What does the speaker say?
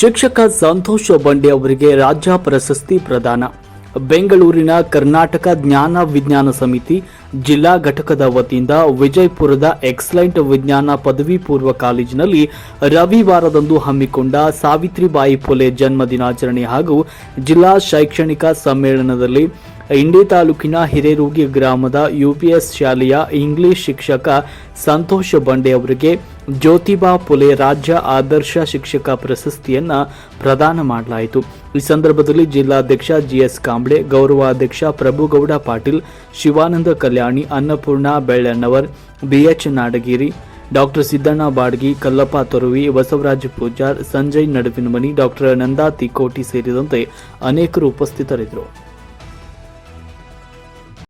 ಶಿಕ್ಷಕ ಸಂತೋಷ್ ಬಂಡೆ ಅವರಿಗೆ ರಾಜ್ಯ ಪ್ರಶಸ್ತಿ ಪ್ರದಾನ. ಬೆಂಗಳೂರಿನ ಕರ್ನಾಟಕ ಜ್ಞಾನ ವಿಜ್ಞಾನ ಸಮಿತಿ ಜಿಲ್ಲಾ ಘಟಕದ ವತಿಯಿಂದ ವಿಜಯಪುರದ ಎಕ್ಸಲೆಂಟ್ ವಿಜ್ಞಾನ ಪದವಿ ಪೂರ್ವ ಕಾಲೇಜಿನಲ್ಲಿ ರವಿವಾರದಂದು ಹಮ್ಮಿಕೊಂಡ ಸಾವಿತ್ರಿಬಾಯಿ ಫುಲೆ ಜನ್ಮ ದಿನಾಚರಣೆ ಹಾಗೂ ಜಿಲ್ಲಾ ಶೈಕ್ಷಣಿಕ ಸಮ್ಮೇಳನದಲ್ಲಿ ಇಂಡಿ ತಾಲೂಕಿನ ಹಿರೇರೂಗಿ ಗ್ರಾಮದ ಯುಪಿಎಸ್ ಶಾಲೆಯ ಇಂಗ್ಲಿಷ್ ಶಿಕ್ಷಕ ಸಂತೋಷ್ ಬಂಡೆ ಅವರಿಗೆ ಜ್ಯೋತಿಬಾ ಫುಲೆ ರಾಜ್ಯ ಆದರ್ಶ ಶಿಕ್ಷಕ ಪ್ರಶಸ್ತಿಯನ್ನ ಪ್ರದಾನ ಮಾಡಲಾಯಿತು. ಈ ಸಂದರ್ಭದಲ್ಲಿ ಜಿಲ್ಲಾಧ್ಯಕ್ಷ ಜಿಎಸ್ ಕಾಂಬ್ಳೆ, ಗೌರವಾಧ್ಯಕ್ಷ Prabhugouda Patil, Shivananda Kalyani Annapurna Bellannavar, B H Nadagiri doctor Siddanna Badgi, Kallappa Toruvi, Basavaraja Pujar, Sanjay Naduvinamani doctor Nanda Tikoti ಸೇರಿದಂತೆ ಅನೇಕರು ಉಪಸ್ಥಿತರಿದ್ದರು.